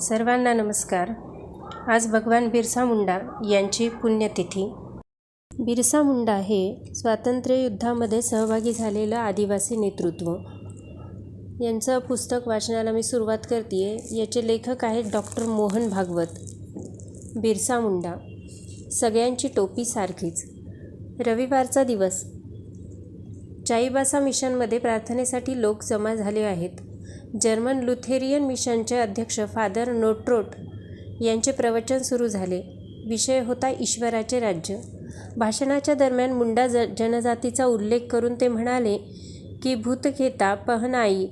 सर्वांना नमस्कार. आज भगवान बिरसा मुंडा यांची पुण्यतिथी. बिरसा मुंडा हे स्वातंत्र्य युद्धामध्ये सहभागी झालेलं आदिवासी नेतृत्व. यांचं पुस्तक वाचनाला मी सुरुवात करते आहे याचे लेखक आहेत डॉक्टर मोहन भागवत. बिरसा मुंडा. सगळ्यांची टोपी सारखीच. रविवारचा दिवस. चाईबासा मिशनमध्ये प्रार्थनेसाठी लोक जमा झाले आहेत. जर्मन लुथेरियन मिशनचे अध्यक्ष फादर नोट्रोट यांचे प्रवचन सुरू झाले. विषय होता ईश्वराचे राज्य. भाषणाच्या दरम्यान मुंडा ज जनजातीचा उल्लेख करून ते म्हणाले की भूतखेता पहनाई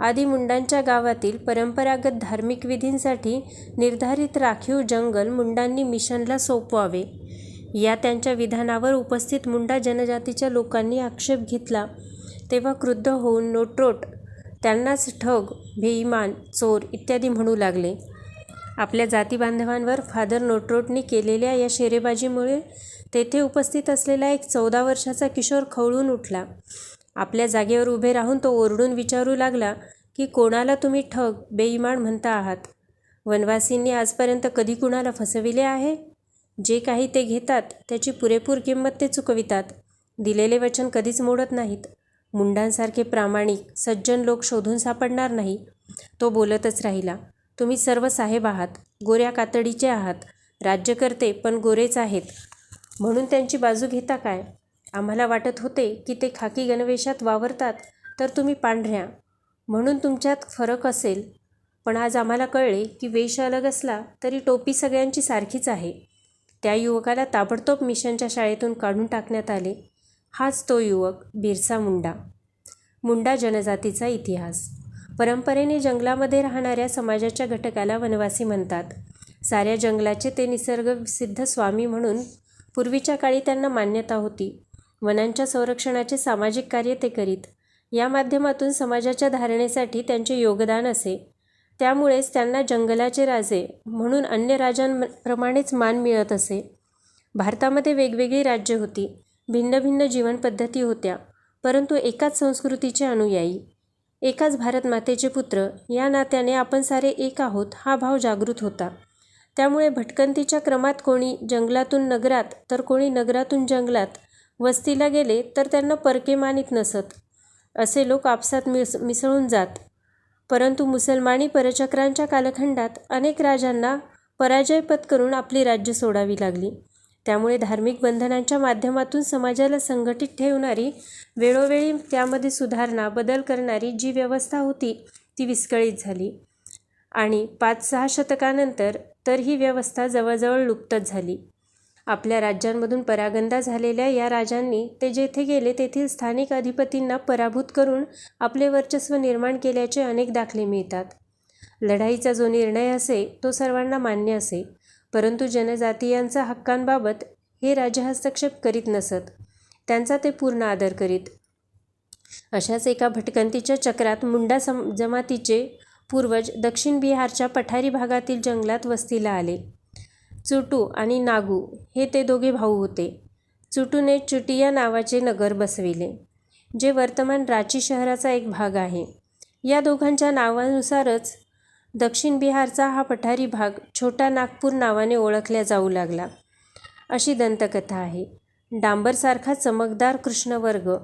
आदी मुंडांच्या गावातील परंपरागत धार्मिक विधींसाठी निर्धारित राखीव जंगल मुंडांनी मिशनला सोपवावे. या त्यांच्या विधानावर उपस्थित मुंडा जनजातीच्या लोकांनी आक्षेप घेतला. तेव्हा क्रुद्ध होऊन नोट्रोट त्यांनाच ठग बेईमान चोर इत्यादी म्हणू लागले. आपल्या जातीबांधवांवर फादर नोटरोटने केलेल्या या शेरेबाजीमुळे तेथे उपस्थित असलेला एक चौदा वर्षाचा किशोर खवळून उठला. आपल्या जागेवर उभे राहून तो ओरडून विचारू लागला की कोणाला तुम्ही ठग बेईमान म्हणता आहात? वनवासींनी आजपर्यंत कधी कुणाला फसविले आहे? जे काही ते घेतात त्याची पुरेपूर किंमत ते चुकवितात. दिलेले वचन कधीच मोडत नाहीत. मुंडांसारखे प्रामाणिक सज्जन लोक शोधून सापडणार नाही. तो बोलतच राहिला तुम्ही सर्व साहेब आहात गोऱ्या कातडीचे आहात राज्यकर्ते पण गोरेच आहेत. म्हणून त्यांची बाजू घेता काय? आम्हाला वाटत होते की ते खाकी गणवेशात वावरतात तर तुम्ही पांढऱ्या. म्हणून तुमच्यात फरक असेल. पण आज आम्हाला कळले की वेश अलग असला तरी टोपी सगळ्यांची सारखीच आहे. त्या युवकाला ताबडतोब मिशनच्या शाळेतून काढून टाकण्यात आले. हाच तो युवक बिरसा मुंडा. मुंडा जनजातीचा इतिहास. परंपरेने जंगलामध्ये राहणाऱ्या समाजाच्या घटकाला वनवासी म्हणतात. साऱ्या जंगलाचे ते निसर्गसिद्ध स्वामी म्हणून पूर्वीच्या काळी त्यांना मान्यता होती. वनांच्या संरक्षणाचे सामाजिक कार्य ते करीत. या माध्यमातून समाजाच्या धारणेसाठी त्यांचे योगदान असे. त्यामुळेच त्यांना जंगलाचे राजे म्हणून अन्य राजांप्रमाणेच मान मिळत असे. भारतामध्ये वेगवेगळी राज्य होती. भिन्न भिन्न जीवनपद्धती होत्या परंतु एकाच संस्कृतीचे अनुयायी एकाच भारतमातेचे पुत्र या नात्याने आपण सारे एक आहोत हा भाव जागृत होता. त्यामुळे भटकंतीच्या क्रमात कोणी जंगलातून नगरात तर कोणी नगरातून जंगलात वस्तीला गेले तर त्यांना परके मानित नसत. असे लोक आपसात मिस मिसळून जात. परंतु मुसलमानी परचक्रांच्या कालखंडात अनेक राजांना पराजय पत्करून आपली राज्य सोडावी लागली. त्यामुळे धार्मिक बंधनांच्या माध्यमातून समाजाला संघटित ठेवणारी वेळोवेळी त्यामध्ये सुधारणा बदल करणारी जी व्यवस्था होती ती विस्कळीत झाली. आणि पाच सहा शतकानंतर तर ही व्यवस्था जवळजवळ लुप्तच झाली. आपल्या राज्यांमधून परागंदा झालेल्या या राजांनी ते जेथे गेले तेथील स्थानिक अधिपतींना पराभूत करून आपले वर्चस्व निर्माण केल्याचे अनेक दाखले मिळतात. लढाईचा जो निर्णय असे तो सर्वांना मान्य असे. परंतु जनजातीयांचा हक्कांबाबत हे राजे हस्तक्षेप करीत नसत. त्यांचा ते पूर्ण आदर करीत. अशाच एका भटकंतीच्या चक्रात मुंडा सम जमातीचे पूर्वज दक्षिण बिहारच्या पठारी भागातील जंगलात वस्तीला आले. चुटू आणि नागू हे ते दोघे भाऊ होते. चुटूने चुटिया नावाचे नगर बसविले जे वर्तमान रांची शहराचा एक भाग आहे. या दोघांच्या नावानुसारच दक्षिण बिहारचा हा पठारी भाग छोटा नागपूर नावाने ओळखल्या जाऊ लागला. अशी दंतकथा आहे. डांबरसारखा चमकदार कृष्णवर्ग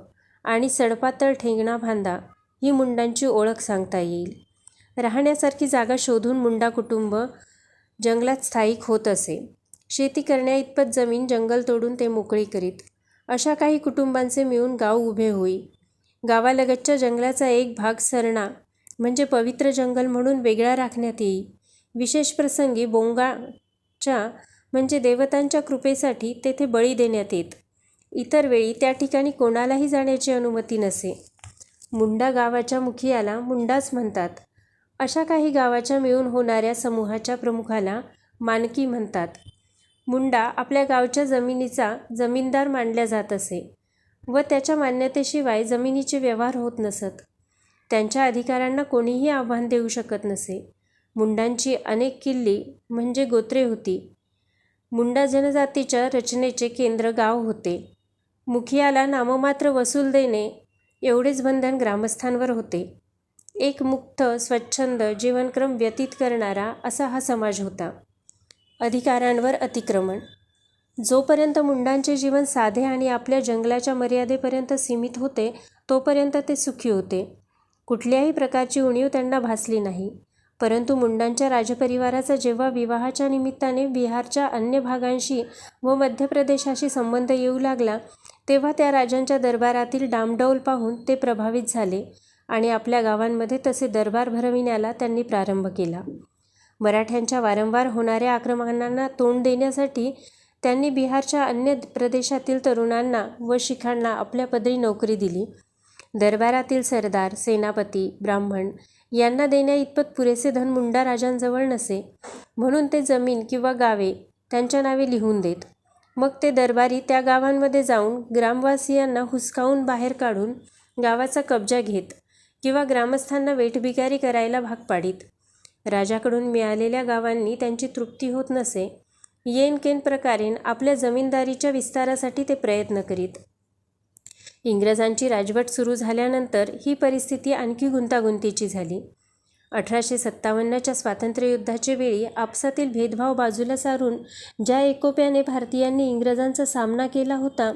आणि सडपातळ ठेंगणा भांदा ही मुंडांची ओळख सांगता येईल. राहण्यासारखी जागा शोधून मुंडा कुटुंब जंगलात स्थायिक होत असे. शेती करण्याइतपत जमीन जंगल तोडून ते मोकळी करीत. अशा काही कुटुंबांचे मिळून गाव उभे होई. गावालगतच्या जंगलाचा एक भाग सरणा म्हणजे पवित्र जंगल म्हणून वेगळा राखण्यात येई विशेष प्रसंगी बोंगाच्या म्हणजे देवतांच्या कृपेसाठी तेथे बळी देण्यात येत. इतर वेळी त्या ठिकाणी कोणालाही जाण्याची अनुमती नसे. मुंडा गावाच्या मुखियाला मुंडाच म्हणतात. अशा काही गावाच्या मिळून होणाऱ्या समूहाच्या प्रमुखाला मानकी म्हणतात. मुंडा आपल्या गावच्या जमिनीचा जमीनदार मानल्या जात असे व त्याच्या मान्यतेशिवाय जमिनीचे व्यवहार होत नसत. त्यांच्या अधिकारांना कोणीही आव्हान देऊ शकत नसे. मुंडांची अनेक किल्ली म्हणजे गोत्रे होती. मुंडा जनजातीच्या रचनेचे केंद्र गाव होते. मुखियाला नाममात्र वसूल देणे एवढेच बंधन ग्रामस्थांवर होते. एक मुक्त स्वच्छंद जीवनक्रम व्यतीत करणारा असा हा समाज होता. अधिकारांवर अतिक्रमण. जोपर्यंत मुंडांचे जीवन साधे आणि आपल्या जंगलाच्या मर्यादेपर्यंत सीमित होते तोपर्यंत ते सुखी होते. कुठल्याही प्रकारची उणीव त्यांना भासली नाही. परंतु मुंडांच्या राजपरिवाराचा जेव्हा विवाहाच्या निमित्ताने बिहारच्या अन्य भागांशी व मध्य प्रदेशाशी संबंध येऊ लागला तेव्हा त्या राजांच्या दरबारातील डामडौल पाहून ते प्रभावित झाले आणि आपल्या गावांमध्ये तसे दरबार भरविण्याला त्यांनी प्रारंभ केला. मराठ्यांच्या वारंवार होणाऱ्या आक्रमणांना तोंड देण्यासाठी त्यांनी बिहारच्या अन्य प्रदेशातील तरुणांना व शिखांना आपल्या पदरी नोकरी दिली. दरबारातील सरदार सेनापती ब्राह्मण यांना देण्याइतपत पुरेसे धन मुंडा राजांजवळ नसे. म्हणून ते जमीन किंवा गावे त्यांच्या नावे लिहून देत. मग ते दरबारी त्या गावांमध्ये जाऊन ग्रामवासियांना हुसकावून बाहेर काढून गावाचा कब्जा घेत किंवा ग्रामस्थांना वेठबिगारी करायला भाग पाडीत. राजाकडून मिळालेल्या गावांनी त्यांची तृप्ती होत नसे. येन केन प्रकारे आपल्या जमीनदारीच्या विस्तारासाठी ते प्रयत्न करीत. इंग्रजांची राजवट सुरू झाल्यानंतर ही परिस्थिती आणखी गुंतागुंतीची झाली. अठराशे सत्तावन्नच्या स्वातंत्र्ययुद्धाच्या वेळी आपसातील भेदभाव बाजूला सारून ज्या एकोप्याने भारतीयांनी इंग्रजांचा सामना केला होता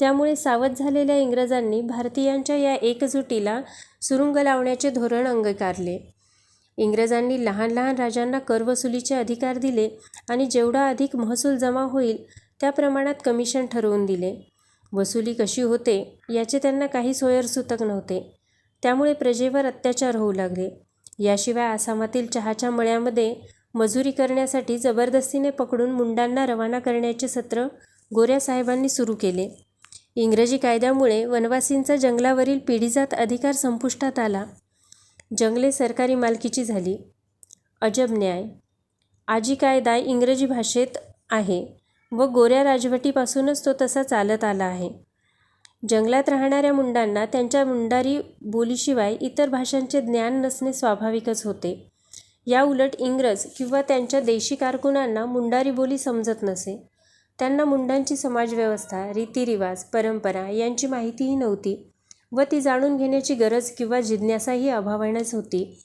त्यामुळे सावध झालेल्या इंग्रजांनी भारतीयांच्या या एकजुटीला सुरुंग लावण्याचे धोरण अंगीकारले. इंग्रजांनी लहान लहान राजांना करवसुलीचे अधिकार दिले आणि जेवढा अधिक महसूल जमा होईल त्या प्रमाणात कमिशन ठरवून दिले. वसुली कशी होते याचे त्यांना काही सोयरसूतक नव्हते. त्यामुळे प्रजेवर अत्याचार होऊ लागले. याशिवाय आसामातील चहाच्या मळ्यामध्ये मजुरी करण्यासाठी जबरदस्तीने पकडून मुंडांना रवाना करण्याचे सत्र गोऱ्या साहेबांनी सुरू केले. इंग्रजी कायद्यामुळे वनवासींचा जंगलावरील पिढीजात अधिकार संपुष्टात आला. जंगले सरकारी मालकीची झाली. अजब न्याय. आजी कायदा इंग्रजी भाषेत आहे. व गोऱ्या राजवटीपासूनच तो तसा चालत आला आहे. जंगलात राहणाऱ्या मुंडांना त्यांच्या मुंडारी बोलीशिवाय इतर भाषांचे ज्ञान नसणे स्वाभाविकच होते. या उलट इंग्रज किंवा त्यांच्या देशी कारकुनांना मुंडारी बोली समजत नसे. त्यांना मुंडांची समाजव्यवस्था रीतिरिवाज परंपरा यांची माहितीही नव्हती व ती जाणून घेण्याची गरज किंवा जिज्ञासाही अभावानेच होती.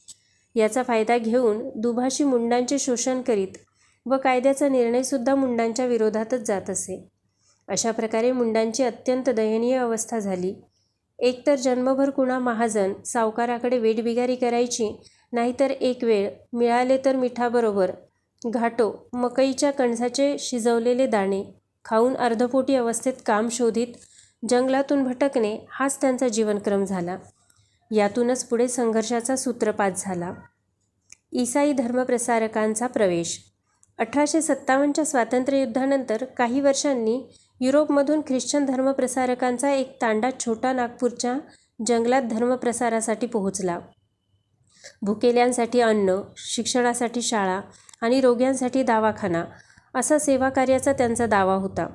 याचा फायदा घेऊन दुभाषी मुंडांचे शोषण करीत व कायद्याचा निर्णयसुद्धा मुंडांच्या विरोधातच जात असे. अशा प्रकारे मुंडांची अत्यंत दयनीय अवस्था झाली. एकतर जन्मभर कुणा महाजन सावकाराकडे वेठबिगारी करायची नाहीतर एक वेळ मिळाले तर मिठाबरोबर घाटो मकईच्या कणसाचे शिजवलेले दाणे खाऊन अर्धपोटी अवस्थेत काम शोधित जंगलातून भटकणे हाच त्यांचा जीवनक्रम झाला. यातूनच पुढे संघर्षाचा सूत्रपात झाला. ईसाई धर्मप्रसारकांचा प्रवेश. अठराशे सत्तावन्नच्या स्वातंत्र्ययुद्धानंतर काही वर्षांनी युरोपमधून ख्रिश्चन धर्मप्रसारकांचा एक तांडा छोटा नागपूरच्या जंगलात धर्मप्रसारासाठी पोहोचला. भुकेल्यांसाठी अन्न शिक्षणासाठी शाळा आणि रोग्यांसाठी दवाखाना असा सेवाकार्याचा त्यांचा दावा होता.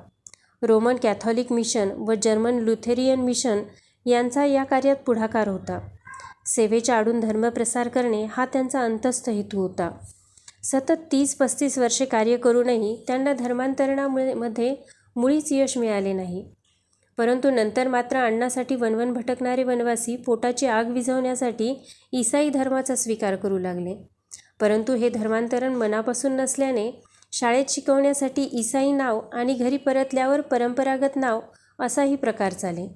रोमन कॅथॉलिक मिशन व जर्मन लुथेरियन मिशन यांचा या कार्यात पुढाकार होता. सेवेच्या आडून धर्मप्रसार करणे हा त्यांचा अंतस्थ हेतू होता. सतत तीस पस्तीस वर्षे कार्य करूनही त्यांना धर्मांतरणामुळे मध्ये मुळीच यश मिळाले नाही. परंतु नंतर मात्र अण्णासाठी वनवन भटकणारे वनवासी पोटाची आग विझवण्यासाठी ईसाई धर्माचा स्वीकार करू लागले. परंतु हे धर्मांतरण मनापासून नसल्याने शाळेत शिकवण्यासाठी ईसाई नाव आणि घरी परतल्यावर परंपरागत नाव असाही प्रकार चाले.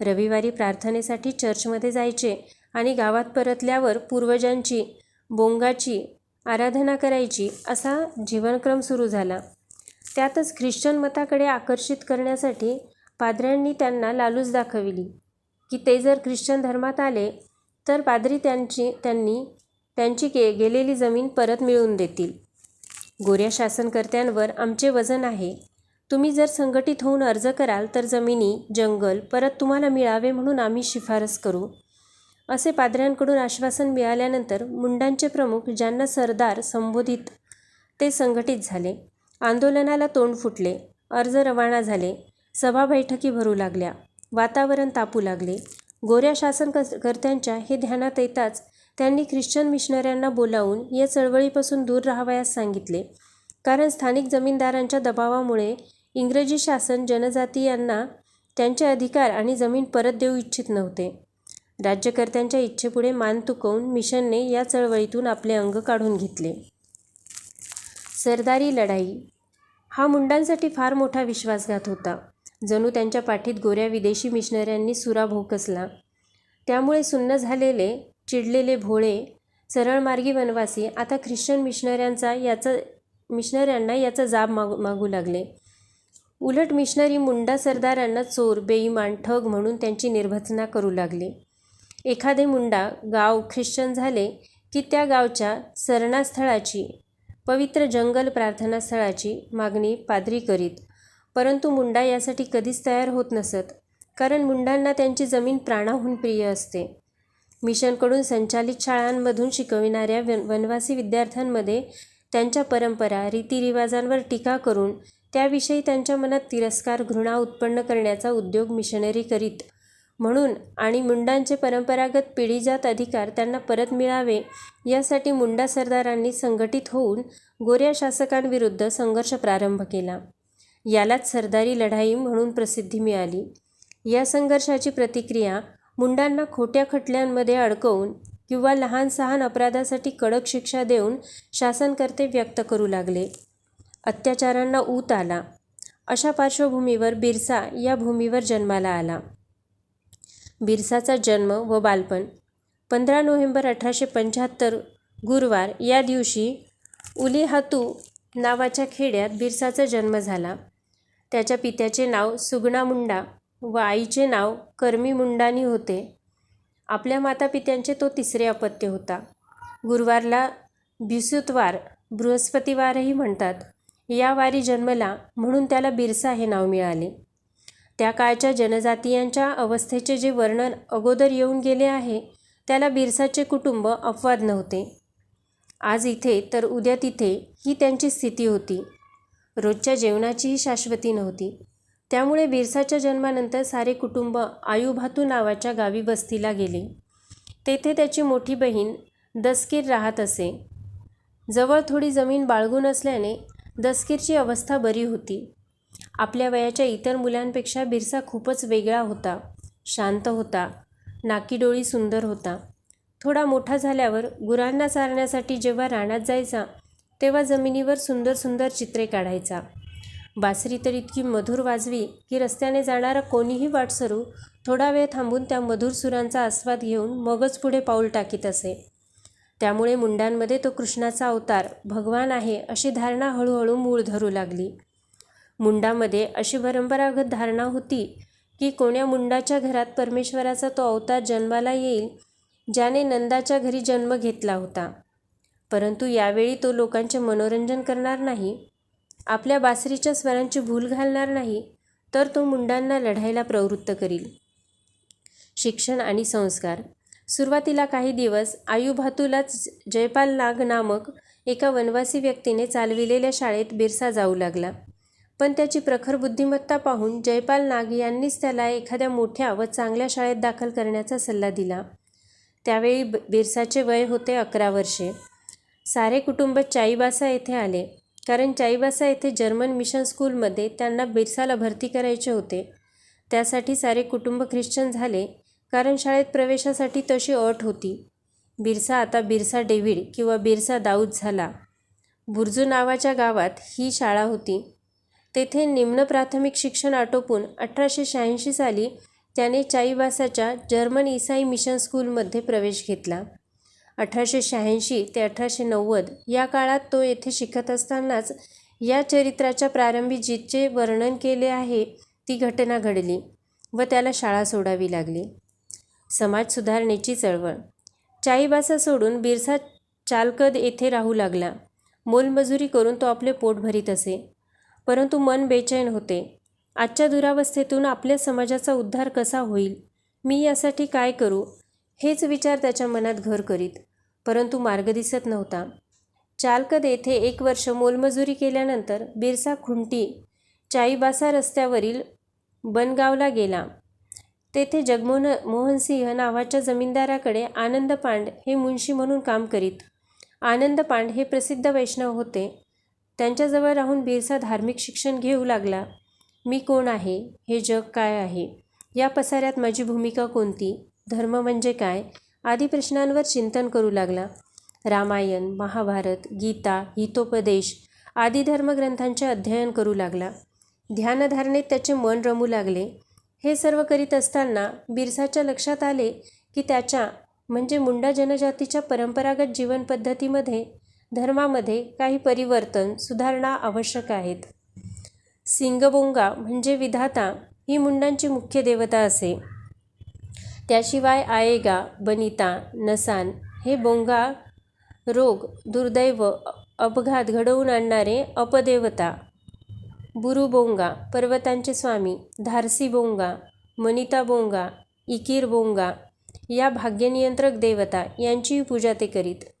रविवारी प्रार्थनेसाठी चर्चमध्ये जायचे आणि गावात परतल्यावर पूर्वजांची बोंगाची आराधना करायची असा जीवनक्रम सुरू झाला. त्यातच ख्रिश्चन मताकडे आकर्षित करण्यासाठी पादऱ्यांनी त्यांना लालूच दाखविली की ते जर ख्रिश्चन धर्मात आले तर पाद्री त्यांची त्यांनी त्यांची गे गेलेली जमीन परत मिळवून देतील. गोऱ्या शासनकर्त्यांवर आमचे वजन आहे. तुम्ही जर संघटित होऊन अर्ज कराल तर जमिनी जंगल परत तुम्हाला मिळावे म्हणून आम्ही शिफारस करू. असे पाद्र्यांकडून आश्वासन मिळाल्यानंतर मुंडांचे प्रमुख ज्यांना सरदार संबोधित ते संघटित झाले. आंदोलनाला तोंड फुटले अर्ज रवाना झाले सभा बैठकी भरू लागल्या वातावरण तापू लागले. गोऱ्या शासनकर्त्यांच्या हे ध्यानात येताच त्यांनी ख्रिश्चन मिशनऱ्यांना बोलावून या चळवळीपासून दूर राहावयास सांगितले. कारण स्थानिक जमीनदारांच्या दबावामुळे इंग्रजी शासन जनजातीयांना त्यांचे अधिकार आणि जमीन परत देऊ इच्छित नव्हते. राज्यकर्त्यांच्या इच्छेपुढे मान तुकवून मिशनने या चळवळीतून आपले अंग काढून घेतले. सरदारी लढाई. हा मुंडांसाठी फार मोठा विश्वासघात होता. जणू त्यांच्या पाठीत गोऱ्या विदेशी मिशनऱ्यांनी सुरा भोकसला. त्यामुळे सुन्न झालेले चिडलेले भोळे सरळमार्गी वनवासी आता ख्रिश्चन मिशनऱ्यांचा याचा मिशनऱ्यांना याचा जाब मागू मागू लागले. उलट मिशनरी मुंडा सरदारांना चोर बेईमान ठग म्हणून त्यांची निर्भत्सना करू लागले. एखादे मुंडा गाव ख्रिश्चन झाले की त्या गावच्या सरणास्थळाची पवित्र जंगल प्रार्थनास्थळाची मागणी पादरी करीत. परंतु मुंडा यासाठी कधीच तयार होत नसत कारण मुंडांना त्यांची जमीन प्राणाहून प्रिय असते. मिशनकडून संचालित शाळांमधून शिकविणाऱ्या वन वनवासी विद्यार्थ्यांमध्ये त्यांच्या परंपरा रीतिरिवाजांवर टीका करून त्याविषयी त्यांच्या मनात तिरस्कार घृणा उत्पन्न करण्याचा उद्योग मिशनरी करीत. म्हणून आणि मुंडांचे परंपरागत पिढीजात अधिकार त्यांना परत मिळावे यासाठी मुंडा सरदारांनी संघटित होऊन गोऱ्या शासकांविरुद्ध संघर्ष प्रारंभ केला. यालाच सरदारी लढाई म्हणून प्रसिद्धी मिळाली. या संघर्षाची प्रतिक्रिया मुंडांना खोट्या खटल्यांमध्ये अडकवून किंवा लहान सहान अपराधासाठी कडक शिक्षा देऊन शासनकर्ते व्यक्त करू लागले. अत्याचारांना ऊत आला. अशा पार्श्वभूमीवर बिरसा या भूमीवर जन्माला आला. बिरसाचा जन्म व बालपण. पंधरा नोव्हेंबर अठराशे पंच्याहत्तर गुरुवार या दिवशी उलिहातू नावाच्या खेड्यात बिरसाचा जन्म झाला. त्याच्या पित्याचे नाव सुगणा मुंडा व आईचे नाव कर्मी मुंडानी होते. आपल्या मातापित्यांचे तो तिसरे अपत्य होता. गुरुवारला बिसुतवार बृहस्पतिवारही म्हणतात. या वारी जन्मला म्हणून त्याला बिरसा हे नाव मिळाले. त्या काळच्या जनजातीयांच्या अवस्थेचे जे वर्णन अगोदर येऊन गेले आहे त्याला बिरसाचे कुटुंब अपवाद नव्हते. आज इथे तर उद्या तिथे ही त्यांची स्थिती होती. रोजच्या जेवणाचीही शाश्वती नव्हती. त्यामुळे बिरसाच्या जन्मानंतर सारे कुटुंब आयुभातू नावाच्या गावी बस्तीला गेले. तेथे त्याची मोठी बहीण दसकीर राहत असे. जवळ थोडी जमीन बाळगून असल्याने दसकीरची अवस्था बरी होती. आपल्या वयाच्या इतर मुलांपेक्षा बिरसा खूपच वेगळा होता शांत होता नाकीडोळी सुंदर होता. थोडा मोठा झाल्यावर गुरांना चारण्यासाठी जेव्हा रानात जायचा तेव्हा जमिनीवर सुंदर सुंदर चित्रे काढायचा. बासरी तर इतकी मधुर वाजवी की रस्त्याने जाणारा कोणीही वाटसरू थोडा वेळ थांबून त्या मधुर सुरांचा आस्वाद घेऊन मगच पुढे पाऊल टाकीत असे. त्यामुळे मुंडांमध्ये तो कृष्णाचा अवतार भगवान आहे अशी धारणा हळूहळू मूळ धरू लागली. मुंडामध्ये अशी परंपरागत धारणा होती की कोण्या मुंडाच्या घरात परमेश्वराचा तो अवतार जन्माला येईल ज्याने नंदाच्या घरी जन्म घेतला होता. परंतु यावेळी तो लोकांचे मनोरंजन करणार नाही आपल्या बासरीच्या स्वरांची भूल घालणार नाही तर तो मुंडांना लढायला प्रवृत्त करील. शिक्षण आणि संस्कार. सुरुवातीला काही दिवस आयुभातूलाच जयपाल नाग नामक एका वनवासी व्यक्तीने चालविलेल्या शाळेत बिरसा जाऊ लागला. पण त्याची प्रखर बुद्धिमत्ता पाहून जयपाल नाग यांनीच त्याला एखाद्या मोठ्या व चांगल्या शाळेत दाखल करण्याचा सल्ला दिला. त्यावेळी बिरसाचे वय होते अकरा वर्षे. सारे कुटुंब चाईबासा येथे आले. कारण चाईबासा येथे जर्मन मिशन स्कूलमध्ये त्यांना बिरसाला भरती करायचे होते. त्यासाठी सारे कुटुंब ख्रिश्चन झाले. कारण शाळेत प्रवेशासाठी तशी अट होती. बिरसा आता बिरसा डेव्हिड किंवा बिरसा दाऊद झाला. बुर्जू नावाच्या गावात ही शाळा होती. तेथे निम्न प्राथमिक शिक्षण आटोपून अठराशे शहाऐंशी साली त्याने चाईबासाच्या जर्मन इसाई मिशन स्कूलमध्ये प्रवेश घेतला. अठराशे शहाऐंशी ते अठराशे नव्वद या काळात तो येथे शिकत असतानाच या चरित्राच्या प्रारंभी जिचे वर्णन केले आहे ती घटना घडली व त्याला शाळा सोडावी लागली. समाज सुधारणेची चळवळ. चाईबासा सोडून बिरसा चालकद येथे राहू लागला. मोलमजुरी करून तो आपले पोट भरीत असे. परंतु मन बेचैन होते. आजच्या दुरावस्थेतून आपल्या समाजाचा उद्धार कसा होईल? मी यासाठी काय करू? हेच विचार त्याच्या मनात घर करीत परंतु मार्ग दिसत नव्हता. चालकद येथे एक वर्ष मोलमजुरी केल्यानंतर बिरसा खुंटी चाईबासा रस्त्यावरील बनगावला गेला. तेथे जगमोहन मोहनसिंह नावाच्या जमीनदाराकडे आनंद पांड हे मुंशी म्हणून काम करीत. आनंद पांड हे प्रसिद्ध वैष्णव होते. त्यांच्याजवळ राहून बिरसा धार्मिक शिक्षण घेऊ लागला. मी कोण आहे? हे जग काय आहे? या पसाऱ्यात माझी भूमिका कोणती? धर्म म्हणजे काय? आदी प्रश्नांवर चिंतन करू लागला. रामायण महाभारत गीता हितोपदेश आदी धर्मग्रंथांचे अध्ययन करू लागला. ध्यानधारणेत त्याचे मन रमू लागले. हे सर्व करीत असताना बिरसाच्या लक्षात आले की त्याच्या म्हणजे मुंडा जनजातीच्या परंपरागत जीवनपद्धतीमध्ये धर्मामध्ये काही परिवर्तन सुधारणा आवश्यक आहेत. सिंगबोंगा म्हणजे विधाता ही मुंडांची मुख्य देवता असे. त्याशिवाय आयेगा बनिता नसान हे बोंगा रोग दुर्दैव अपघात घडवून आणणारे अपदेवता. बुरुबोंगा पर्वतांचे स्वामी धारसी बोंगा मनिता बोंगा इकीर बोंगा या भाग्यनियंत्रक देवता यांचीही पूजा ते करीत.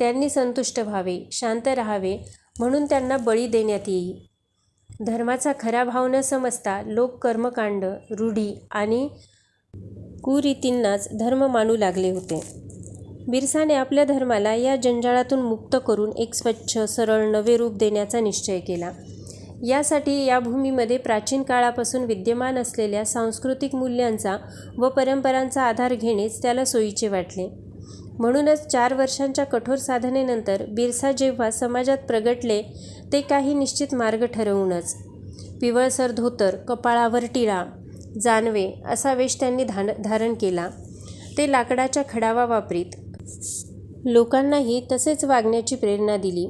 त्यांनी संतुष्ट व्हावे शांत राहावे म्हणून त्यांना बळी देण्यात येई धर्माचा खरा भाव न समजता लोक कर्मकांड रूढी आणि कुरीतींनाच धर्म मानू लागले होते. बिरसाने आपल्या धर्माला या जंजाळातून मुक्त करून एक स्वच्छ सरळ नवे रूप देण्याचा निश्चय केला. यासाठी या भूमीमध्ये प्राचीन काळापासून विद्यमान असलेल्या सांस्कृतिक मूल्यांचा व परंपरांचा आधार घेणेच त्याला सोयीचे वाटले. म्हणूनच चार वर्षांच्या कठोर साधनेनंतर बिरसा जेव्हा समाजात प्रगटले ते काही निश्चित मार्ग ठरवूनच. पिवळसर धोतर कपाळावर टिळा जानवे असा वेश त्यांनी धान धारण केला. ते लाकडाच्या खडावा वापरीत. लोकांनाही तसेच वागण्याची प्रेरणा दिली.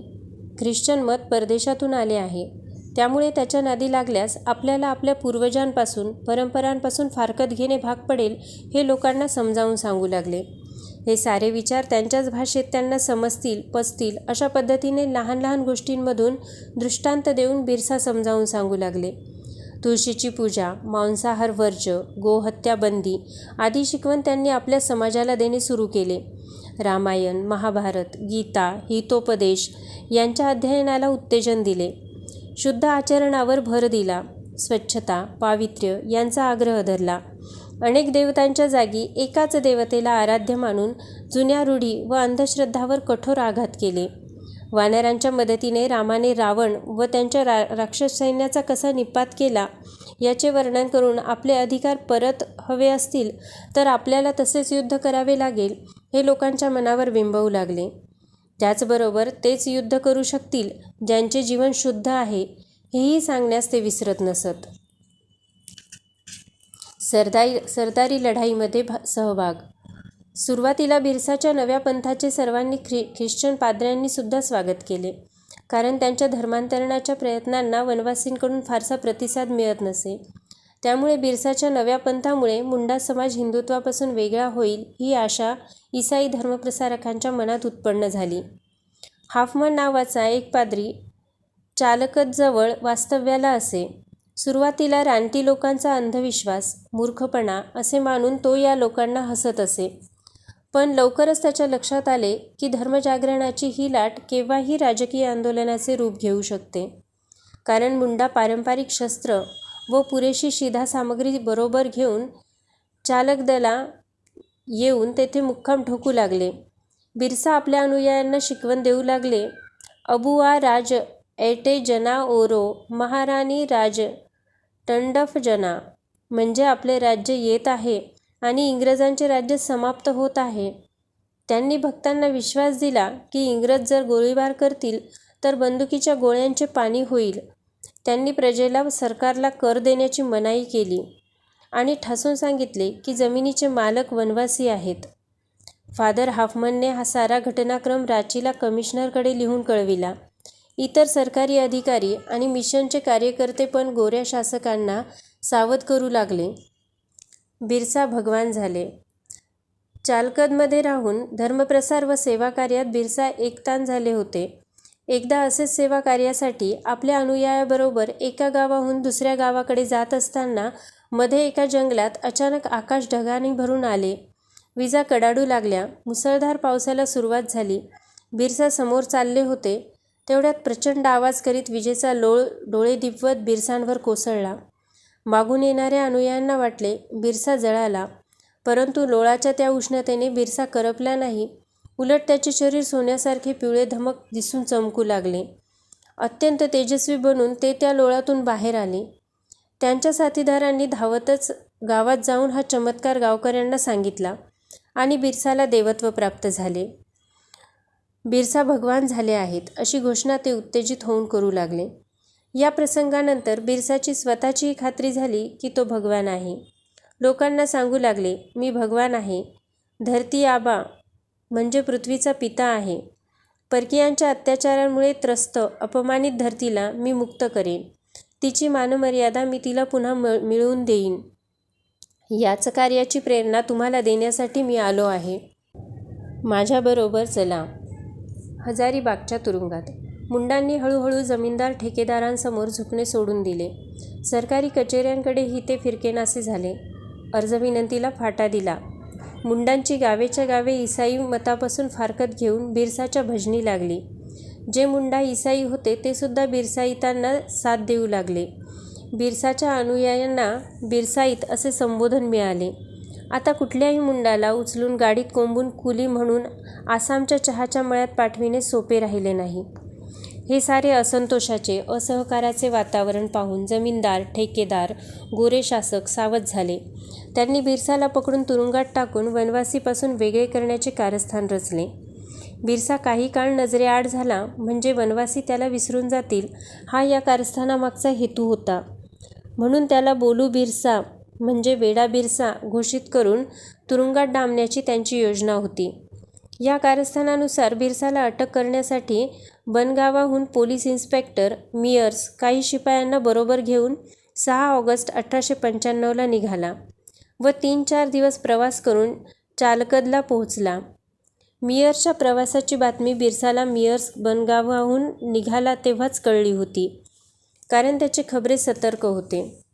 ख्रिश्चन मत परदेशातून आले आहे. त्यामुळे त्याच्या नादी लागल्यास आपल्याला आपल्या पूर्वजांपासून परंपरांपासून फारकत घेणे भाग पडेल हे लोकांना समजावून सांगू लागले. हे सारे विचार त्यांच्याच भाषेत त्यांना समजतील पचतील अशा पद्धतीने लहान लहान गोष्टींमधून दृष्टांत देऊन बिरसा समजावून सांगू लागले. तुळशीची पूजा मांसाहार वर्ज गोहत्या बंदी आदी शिकवण त्यांनी आपल्या समाजाला देणे सुरू केले. रामायण महाभारत गीता हितोपदेश यांच्या अध्ययनाला उत्तेजन दिले. शुद्ध आचरणावर भर दिला. स्वच्छता पावित्र्य यांचा आग्रह धरला. अनेक देवतांच्या जागी एकाच देवतेला आराध्य मानून जुन्या रूढी व अंधश्रद्धावर कठोर आघात केले. वानरांच्या मदतीने रामाने रावण व त्यांच्या रा राक्षस सैन्याचा कसा निपात केला याचे वर्णन करून आपले अधिकार परत हवे असतील तर आपल्याला तसेच युद्ध करावे लागेल हे लोकांच्या मनावर बिंबवू लागले. त्याचबरोबर तेच युद्ध करू शकतील ज्यांचे जीवन शुद्ध आहे हेही सांगण्यास ते विसरत नसत. सरदारी सरदारी लढाईमध्ये भा सहभाग. सुरुवातीला बिरसाच्या नव्या पंथाचे सर्वांनी ख्रि ख्रिश्चन पाद्र्यांनी सुद्धा स्वागत केले. कारण त्यांच्या धर्मांतरणाच्या प्रयत्नांना वनवासींकडून फारसा प्रतिसाद मिळत नसे. त्यामुळे बिरसाच्या नव्या पंथामुळे मुंडा समाज हिंदुत्वापासून वेगळा होईल ही आशा ईसाई धर्मप्रसारकांच्या मनात उत्पन्न झाली. हाफमन नावाचा एक पाद्री चालकतजवळ वास्तव्याला असे. सुरुवातीला रानटी लोकांचा अंधविश्वास मूर्खपणा असे मानून तो या लोकांना हसत असे. पण लवकरच त्याच्या लक्षात आले की धर्मजागरणाची ही लाट केव्हाही राजकीय आंदोलनाचे रूप घेऊ शकते. कारण मुंडा पारंपरिक शस्त्र व पुरेशी शिधा सामग्री बरोबर घेऊन चालकदला येऊन तेथे मुक्काम ठोकू लागले. बिरसा आपल्या अनुयायांना शिकवण देऊ लागले अबुआ राज एटे जना ओरो महाराणी राज टंडफ जना म्हणजे आपले राज्य येत आहे आणि इंग्रजांचे राज्य समाप्त होत आहे. त्यांनी भक्तांना विश्वास दिला की इंग्रज जर गोळीबार करतील तर बंदुकीच्या गोळ्यांचे पाणी होईल. त्यांनी प्रजेला सरकारला कर देण्याची मनाई केली आणि ठासून सांगितले की जमिनीचे मालक वनवासी आहेत. फादर हाफमनने हा सारा घटनाक्रम राचीला कमिशनरकडे लिहून कळविला. इतर सरकारी अधिकारी आणि मिशनचे कार्यकर्ते पण गोऱ्या शासकांना सावध करू लागले. बिरसा भगवान झाले. चालकदमध्ये राहून धर्मप्रसार व सेवाकार्यात बिरसा एकतान झाले होते. एकदा असेच सेवा कार्यासाठी आपल्या अनुयायाबरोबर एका गावाहून दुसऱ्या गावाकडे जात असताना मध्ये एका जंगलात अचानक आकाश ढगाने भरून आले. विजा कडाडू लागल्या. मुसळधार पावसाला सुरुवात झाली. बिरसा समोर चालले होते. तेवढ्यात प्रचंड आवाज करीत विजेचा लोळ डोळे दिपवत बिरसांवर कोसळला. मागून येणाऱ्या अनुयांना वाटले बिरसा जळाला. परंतु लोळाच्या त्या उष्णतेने बिरसा करपला नाही. उलट त्याचे शरीर सोन्यासारखे पिवळे धमक दिसून चमकू लागले. अत्यंत तेजस्वी बनून ते त्या लोळातून बाहेर आले. त्यांच्या साथीदारांनी धावतच गावात जाऊन हा चमत्कार गावकऱ्यांना सांगितला आणि बिरसाला देवत्व प्राप्त झाले. बिरसा भगवान झाले आहेत अशी घोषणा ते उत्तेजित होऊन करू लागले. या प्रसंगानंतर बिरसाची स्वतःचीही खात्री झाली की तो भगवान आहे. लोकांना सांगू लागले मी भगवान आहे. धरती आबा म्हणजे पृथ्वीचा पिता आहे. परकीयांच्या अत्याचारांमुळे त्रस्त अपमानित धरतीला मी मुक्त करेन. तिची मानमर्यादा मी तिला पुन्हा मिळवून देईन. याच कार्याची प्रेरणा तुम्हाला देण्यासाठी मी आलो आहे. माझ्याबरोबर चला. हजारीबागच्या तुरुंगात. मुंडांनी हळूहळू जमीनदार ठेकेदारांसमोर झुकणे सोडून दिले. सरकारी कचेऱ्यांकडेही ते फिरकेनासे झाले. अर्ज विनंतीला फाटा दिला. मुंडांची गावेच्या गावे इसाई मतापासून फारकत घेऊन बिरसाच्या भजनी लागली. जे मुंडा इसाई होते ते सुद्धा बिरसाईतांना साथ देऊ लागले. बिरसाच्या अनुयायांना बिरसाईत असे संबोधन मिळाले. आता कुठल्याही मुंडाला उचलून गाडीत कोंबून कुली म्हणून आसामच्या चहाच्या मळ्यात पाठविणे सोपे राहिले नाही. हे सारे असंतोषाचे असहकाराचे वातावरण पाहून जमीनदार ठेकेदार गोरे शासक सावध झाले. त्यांनी बिरसाला पकडून तुरुंगात टाकून वनवासीपासून वेगळे करण्याचे कारस्थान रचले. बिरसा काही काळ नजरेआड झाला म्हणजे वनवासी त्याला विसरून जातील हा या कारस्थानामागचा हेतू होता. म्हणून त्याला बोलू बिरसा म्हणजे वेडा बिरसा घोषित करून तुरुंगात डांबण्याची त्यांची योजना होती. या कारस्थानानुसार बिरसाला अटक करण्यासाठी बनगावाहून पोलीस इन्स्पेक्टर मियर्स काही शिपायांना बरोबर घेऊन सहा ऑगस्ट अठराशे पंच्याण्णवला निघाला व तीन चार दिवस प्रवास करून चालकदला पोहोचला. मियर्सच्या प्रवासाची बातमी बिरसाला मियर्स बनगावाहून निघाला तेव्हाच कळली होती कारण त्याचे खबरे सतर्क होते.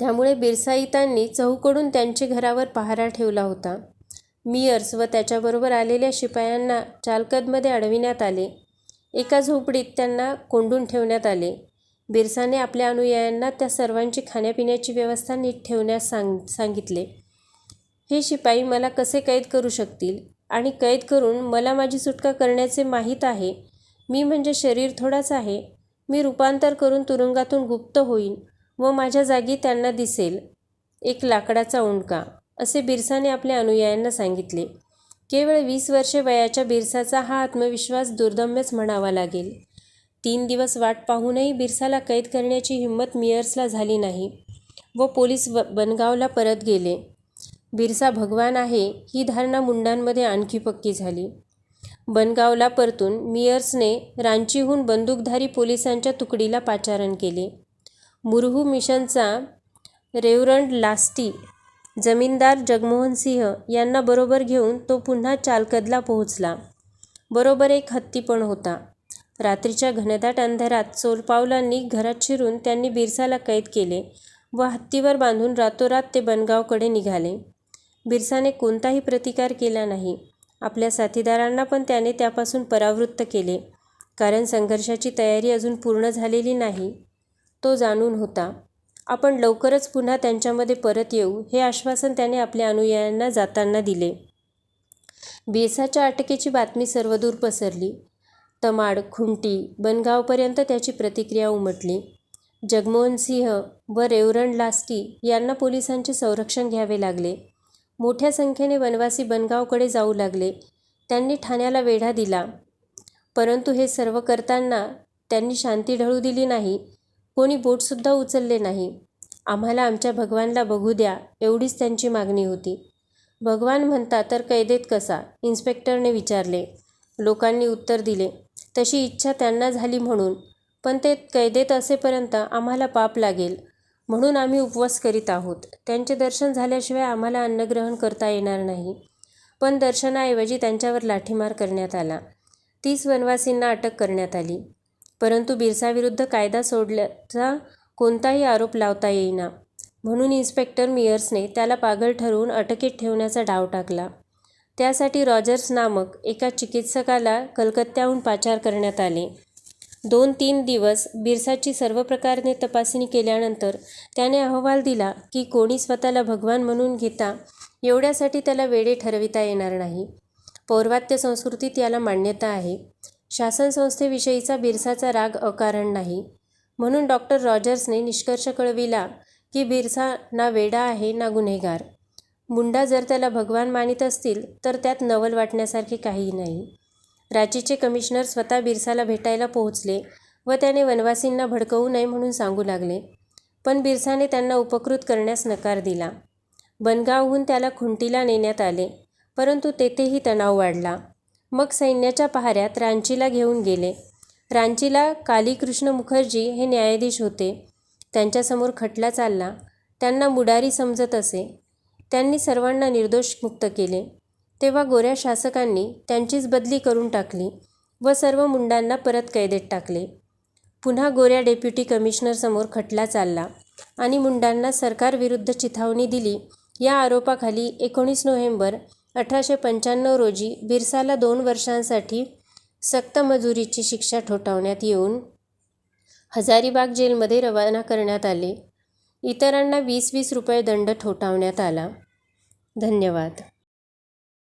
त्यामुळे बिरसाईतांनी चहूकडून त्यांचे घरावर पहारा ठेवला होता. मियर्स व त्याच्याबरोबर आलेल्या शिपायांना चालकदमध्ये अडविण्यात आले. एका झोपडीत त्यांना कोंडून ठेवण्यात आले. बिरसाने आपल्या अनुयायांना त्या सर्वांची खाण्यापिण्याची व्यवस्था नीट ठेवण्यास सांग सांगितले. हे शिपाई मला कसे कैद करू शकतील? आणि कैद करून मला माझी सुटका करण्याचे माहीत आहे. मी म्हणजे शरीर थोडाच आहे. मी रूपांतर करून तुरुंगातून गुप्त होईन. व माझ्या जागी त्यांना दिसेल. एक लाकडाचा उंडका. असे बिरसाने आपल्या अनुयायांना सांगितले. केवळ वीस वर्षे वयाच्या बिरसाचा हा आत्मविश्वास दुर्दम्यच म्हणावा लागेल. तीन दिवस वाट पाहूनही बिरसाला कैद करण्याची हिंमत मियर्सला झाली नाही व पोलीस व बनगावला परत गेले. बिरसा भगवान आहे ही धारणा मुंडांमध्ये आणखी पक्की झाली. बनगावला परतून मियर्सने रांचीहून बंदूकधारी पोलिसांच्या तुकडीला पाचारण केले. मुरहू मिशनचा रेवरंड लास्टी जमीनदार जगमोहन सिंह यांना बरोबर घेऊन तो पुन्हा चालकदला पोहोचला. बरोबर एक हत्ती पण होता. रात्रीच्या घनदाट अंधारात चोरपावलांनी घरात शिरून त्यांनी बिरसाला कैद केले व हत्तीवर बांधून रातोरात ते बनगावकडे निघाले. बिरसाने कोणताही प्रतिकार केला नाही. आपल्या साथीदारांना पण त्याने त्यापासून परावृत्त केले. कारण संघर्षाची तयारी अजून पूर्ण झालेली नाही. तो जाणून होता. आपण लवकरच पुन्हा त्यांच्यामध्ये परत येऊ हे आश्वासन त्याने आपल्या अनुयायांना जाताना दिले. बेसाच्या अटकेची बातमी सर्वदूर पसरली. तमाड खुंटी बनगावपर्यंत त्याची प्रतिक्रिया उमटली. जगमोहन सिंह व रेवरण लास्टी यांना पोलिसांचे संरक्षण घ्यावे लागले. मोठ्या संख्येने वनवासी बनगावकडे जाऊ लागले. त्यांनी ठाण्याला वेढा दिला. परंतु हे सर्व करताना त्यांनी शांती ढळू दिली नाही. कोणी बोटसुद्धा उचलले नाही. आम्हाला आमच्या भगवानला बघू द्या एवढीच त्यांची मागणी होती. भगवान म्हणता तर कैदेत कसा? इन्स्पेक्टरने विचारले. लोकांनी उत्तर दिले तशी इच्छा त्यांना झाली म्हणून. पण ते कैदेत असेपर्यंत आम्हाला पाप लागेल. म्हणून आम्ही उपवास करीत आहोत. त्यांचे दर्शन झाल्याशिवाय आम्हाला अन्नग्रहण करता येणार नाही. पण दर्शनाऐवजी त्यांच्यावर लाठीमार करण्यात आला. तीस वनवासींना अटक करण्यात आली. परंतु बिरसाविरुद्ध कायदा सोडल्याचा कोणताही आरोप लावता येईना. म्हणून इन्स्पेक्टर मियर्सने त्याला पागल ठरवून अटकेत ठेवण्याचा डाव टाकला. त्यासाठी रॉजर्स नामक एका चिकित्सकाला कलकत्त्याहून पाचार करण्यात आले. दोन तीन दिवस बिरसाची सर्व प्रकारे तपासणी केल्यानंतर त्याने अहवाल दिला की कोणी स्वतःला भगवान म्हणून घेता एवढ्यासाठी त्याला वेडे ठरविता येणार नाही. पौर्वात्य संस्कृतीत याला मान्यता आहे. शासन संस्थेविषयीचा बिरसाचा राग अकारण नाही. म्हणून डॉक्टर रॉजर्सने निष्कर्ष कळविला की बिरसा ना वेडा आहे ना गुन्हेगार. मुंडा जर त्याला भगवान मानित असतील तर त्यात नवल वाटण्यासारखे काहीही नाही. रांचीचे कमिशनर स्वतः बिरसाला भेटायला पोहोचले व त्याने वनवासींना भडकवू नये म्हणून सांगू लागले. पण बिरसाने त्यांना उपकृत करण्यास नकार दिला. बनगावहून त्याला खुंटीला नेण्यात आले परंतु तेथेही तणाव वाढला. मग सैन्याच्या पहाऱ्यात रांचीला घेऊन गेले. रांचीला कालीकृष्ण मुखर्जी हे न्यायाधीश होते. त्यांच्यासमोर खटला चालला. त्यांना मुडारी समजत असे. त्यांनी सर्वांना निर्दोष मुक्त केले. तेव्हा गोऱ्या शासकांनी त्यांचीच बदली करून टाकली व सर्व मुंडांना परत कैदेत टाकले. पुन्हा गोऱ्या डेप्युटी कमिशनरसमोर खटला चालला आणि मुंडांना सरकारविरुद्ध चिथावणी दिली. या आरोपाखाली एकोणीस नोव्हेंबर अठराशे पंच्याण्णव रोजी बिरसाला दोन वर्षांसाठी सक्त मजुरीची शिक्षा ठोठावण्यात येऊन हजारीबाग जेलमध्ये रवाना करण्यात आले. इतरांना वीस वीस रुपये दंड ठोठावण्यात आला. धन्यवाद.